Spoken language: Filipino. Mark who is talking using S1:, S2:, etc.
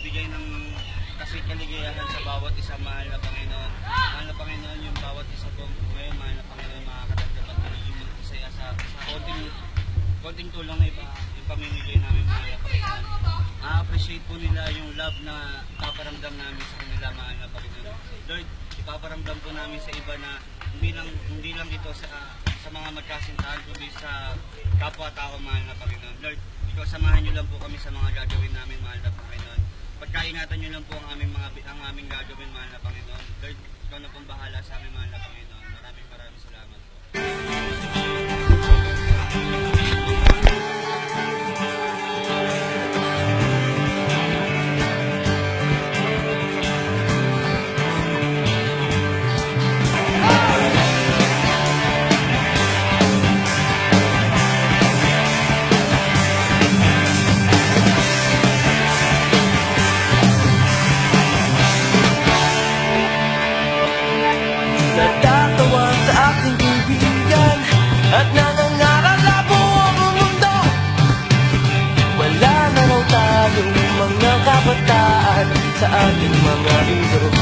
S1: magbigay ng kasi kaligayahan sa bawat isa, mahal na Panginoon. Mahal na Panginoon, yung bawat isa po ngayon, mahal na Panginoon, makakatanggap at magiging mag-isaya sa, sa konting, konting tulong na iba, yung pamimigay namin, mahal na Panginoon. Ma-appreciate po nila yung love na paparamdam namin sa kanila, mahal na Panginoon. Lord, ipaparamdam po namin sa iba na hindi lang, hindi lang ito sa sa mga magkasintahan, kundi sa kapwa-tao, mahal na Panginoon. Lord, ikaw samahan niyo lang po kami sa mga gagawin namin, mahal na Panginoon. Pagkaingatan niyo lang po ang aming mga ang aming gagawin, mahal na Panginoon. Lord, ikaw na pong bahala sa amin, mahal na Panginoon. Maraming maraming salamat po.
S2: Ating mga libro